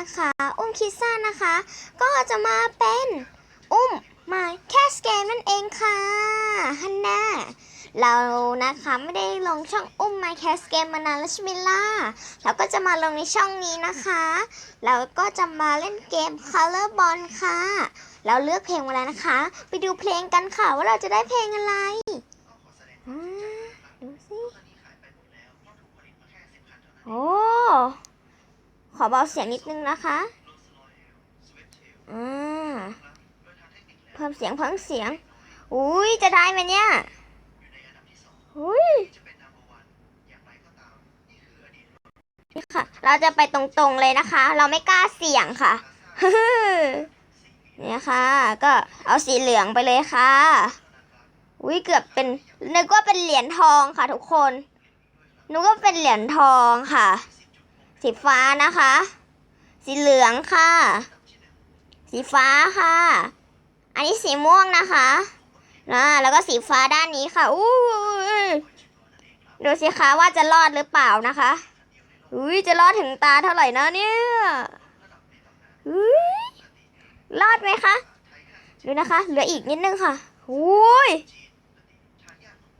นะคะ อุ้มคิดซ่านะคะ ก็จะมาเป็นอุ้มมาแคสเกมนั่นเองค่ะฮันน่าเรานะคะไม่ได้ลงช่องอุ้มมาแคสเกมมานานแล้วใช่ไหมล่ะเราก็จะมาลงในช่องนี้นะคะเราก็จะมาเล่นเกม Color Ball ค่ะ เราเลือกเพลงมาแล้วนะคะ ไปดูเพลงกันค่ะว่าเราจะได้เพลงอะไรอ่าดูสิโอ้ ข อเบาเสียงนิดนึงนะคะอ่าเพิ่มเสียงเพิ่มเสียง อุ้ยจะได้ไหมเนี่ย อุ้ยนี่ค่ะ เราจะไปตรงๆเลยนะคะ เราไม่กล้าเสี่ยงค่ะเนี่ยค่ะ ก็เอาสีเหลืองไปเลยค่ะ อุ้ยเกือบเป็นนึกว่าเป็นเหรียญทองค่ะทุกคนนึกว่าเป็นเหรียญทองค่ะ สีฟ้านะคะ สีเหลืองค่ะ สีฟ้าค่ะ อันนี้สีม่วงนะคะนะแล้วก็สีฟ้าด้านนี้ค่ะอู้ยดูสิคะว่าจะรอดหรือเปล่านะคะอุ้ยจะรอดถึงตาเท่าไหร่นะเนี่ยอุ้ยรอดไหมคะดูนะคะ เหลืออีกนิดนึงค่ะอุ้ย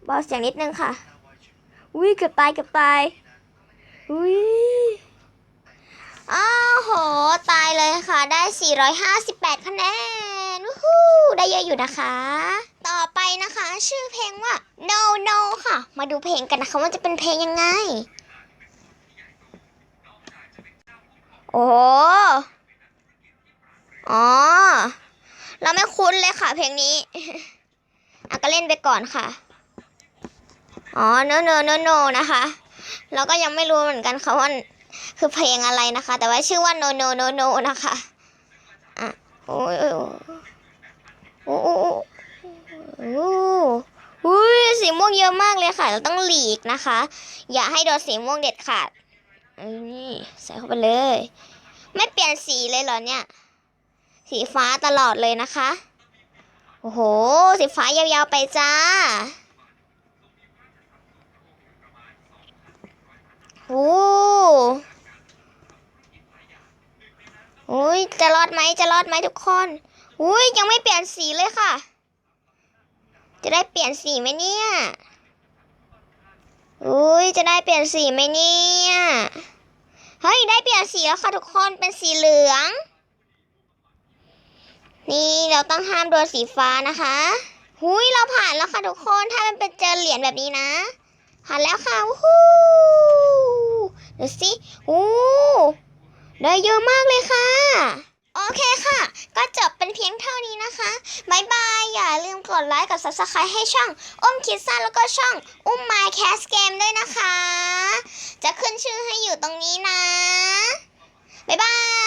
เบาเสียงนิดนึงค่ะอุ้ยเกือบตายเกือบตายอุ้ย อ้าวโห ตายเลยค่ะ ได้ 458 คะแนนวู้ฮู้ได้เยอะอยู่นะคะ ต่อไปนะคะ ชื่อเพลงว่า no no ค่ะ มาดูเพลงกันนะคะว่าจะเป็นเพลงยังไง โอ้อ๋อ เราไม่คุ้นเลยค่ะ เพลงนี้อะก็เล่นไปก่อนค่ะ อ๋อ no no no no นะคะ เราก็ยังไม่รู้เหมือนกันค่ะว่า คือเพลงอะไรนะคะ แต่ว่าชื่อว่า no no no no นะคะอะโอ้ยโอ้โอ้โอ้ยโอ้ยอุ้ยสีม่วงเยอะมากเลยค่ะ เราต้องหลีกนะคะ อย่าให้โดนสีม่วงเด็ดขาดนนี้ใส่เข้าไปเลย ไม่เปลี่ยนสีเลยเหรอเนี่ย สีฟ้าตลอดเลยนะคะ โอ้โห สีฟ้ายาวๆไปจ้า โอ้อุ้ยจะรอดไหมจะรอดไหมทุกคนอุ้ยยังไม่เปลี่ยนสีเลยค่ะ จะได้เปลี่ยนสีไหมเนี่ยอุ้ยจะได้เปลี่ยนสีไหมเนี่ยเฮ้ยได้เปลี่ยนสีแล้วค่ะทุกคนเป็นสีเหลือง นี่เราต้องห้ามโดนสีฟ้านะคะหุยเราผ่านแล้วค่ะทุกคนถ้ามันเป็นเจอเหรียญแบบนี้นะผ่านแล้วค่ะวู้ฮู้ ดูสิโอ้ได้เยอะมากเลยค่ะ โอเคค่ะ ก็จบเป็นเพียงเท่านี้นะคะบายบาย อย่าลืมกดไลค์กับ subscribe ให้ช่องอุ้มคิดซ่าแล้วก็ช่องอุ้ม My Cast Game ด้วยนะคะ จะขึ้นชื่อให้อยู่ตรงนี้นะบายบาย